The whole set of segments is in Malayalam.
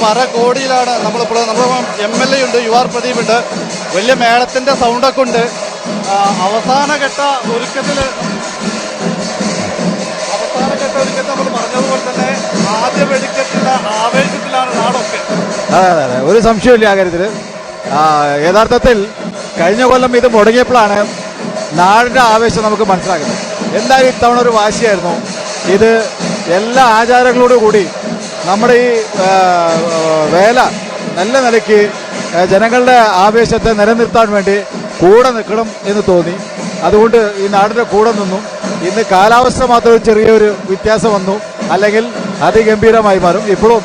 പല കോടിയിലാണ് നമ്മളിപ്പോൾ നമ്മൾ എം എൽ എ ഉണ്ട് യു ആർ പ്രദീപ് ഉണ്ട് വലിയ മേളത്തിന്റെ സൗണ്ടൊക്കെ ഉണ്ട്. അവസാനഘട്ട ഒരുക്കത്തിൽ അവസാനഘട്ട ഒരുക്കത്തിൽ നമ്മൾ പറഞ്ഞതുപോലെ തന്നെ ആദ്യ വെടിക്കത്തിന്റെ ആവേശത്തിലാണ് നാടൊക്കെ. അതെ അതെ അതെ. ഒരു സംശയമില്ല ആ കാര്യത്തിൽ യഥാർത്ഥത്തിൽ കഴിഞ്ഞ കൊല്ലം ഇത് മുടങ്ങിയപ്പോഴാണ് നാടിന്റെ ആവേശം നമുക്ക് മനസ്സിലാക്കുന്നത് എന്തായാലും ഇത്തവണ ഒരു വാശിയായിരുന്നു. ഇത് എല്ലാ ആചാരങ്ങളോടും കൂടി നമ്മുടെ ഈ വേല നല്ല നിലയ്ക്ക് ജനങ്ങളുടെ ആവേശത്തെ നിലനിർത്താൻ വേണ്ടി കൂടെ നിൽക്കണം എന്ന് തോന്നി. അതുകൊണ്ട് ഈ നാടിന്റെ കൂടെ നിന്നു. ഇന്ന് കാലാവസ്ഥ മാത്രം ചെറിയൊരു വ്യത്യാസം വന്നു. അല്ലെങ്കിൽ അതിഗംഭീരമായി മാറും. ഇപ്പോഴും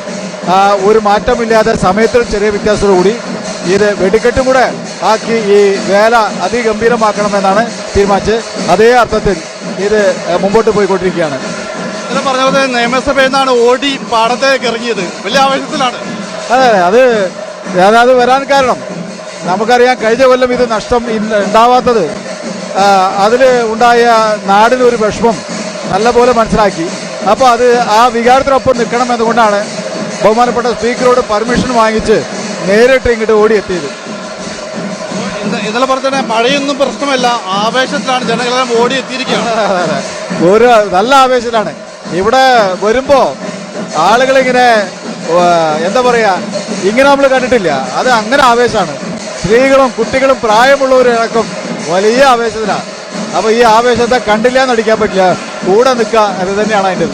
ഒരു മാറ്റമില്ലാതെ സമയത്തിൽ ചെറിയ വ്യത്യാസത്തോടുകൂടി ഇത് വെടിക്കെട്ടും കൂടെ ആക്കി ഈ വേല അതിഗംഭീരമാക്കണമെന്നാണ് തീരുമാനിച്ചത്. അതേ അർത്ഥത്തിൽ ഇത് മുമ്പോട്ട് പോയിക്കൊണ്ടിരിക്കുകയാണ്. ഇന്നലെ പറഞ്ഞത് നിയമസഭയിൽ നിന്നാണ് ഓടി പാടത്തേക്ക് ഇറങ്ങിയത്. വലിയ ആവേശത്തിലാണ്. അതെ അതെ. അത് അത് വരാൻ കാരണം. നമുക്കറിയാം കഴിഞ്ഞ കൊല്ലം ഇത് നഷ്ടം ഉണ്ടാവാത്തത് അതിൽ ഉണ്ടായ നാടിന് ഒരു വിഷമം നല്ലപോലെ മനസ്സിലാക്കി. അപ്പോൾ അത് ആ വികാരത്തിനൊപ്പം നിൽക്കണം എന്നുകൊണ്ടാണ് ബഹുമാനപ്പെട്ട സ്പീക്കറോട് പെർമിഷൻ വാങ്ങിച്ച് നേരിട്ട് ഇങ്ങോട്ട് ഓടിയെത്തിയത്. ഇന്ന- ഇന്നലെ പറഞ്ഞ തന്നെ മഴയൊന്നും പ്രശ്നമല്ല ആവേശത്തിലാണ് ജനങ്ങളെല്ലാം ഓടി എത്തിയിരിക്കുകയാണ് അതെ, അതെ. ഒരു നല്ല ആവേശത്തിലാണ്. ഇവിടെ വരുമ്പോ ആളുകളിങ്ങനെ ഇങ്ങനെ എന്താ പറയാ ഇങ്ങനെ നമ്മൾ കണ്ടിട്ടില്ല. അത് അങ്ങനെ ആവേശമാണ് സ്ത്രീകളും കുട്ടികളും പ്രായമുള്ളവരടക്കം വലിയ ആവേശത്തിലാണ് അപ്പൊ ഈ ആവേശത്തെ കണ്ടില്ല എന്ന് അടിക്കാൻ പറ്റില്ല. കൂടെ നിൽക്കുക അത് തന്നെയാണ് അതിന്റെ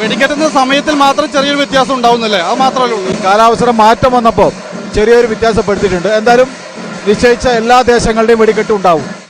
വെടിക്കെട്ടുന്ന സമയത്തിൽ മാത്രം ചെറിയൊരു വ്യത്യാസം ഉണ്ടാവുന്നില്ലേ? അത് മാത്രമല്ല ഉള്ളൂ. കാലാവസ്ഥ മാറ്റം വന്നപ്പോൾ ചെറിയൊരു വ്യത്യാസപ്പെടുത്തിയിട്ടുണ്ട്. എന്തായാലും നിശ്ചയിച്ച എല്ലാ ദേശങ്ങളുടെയും വെടിക്കെട്ടും ഉണ്ടാവും.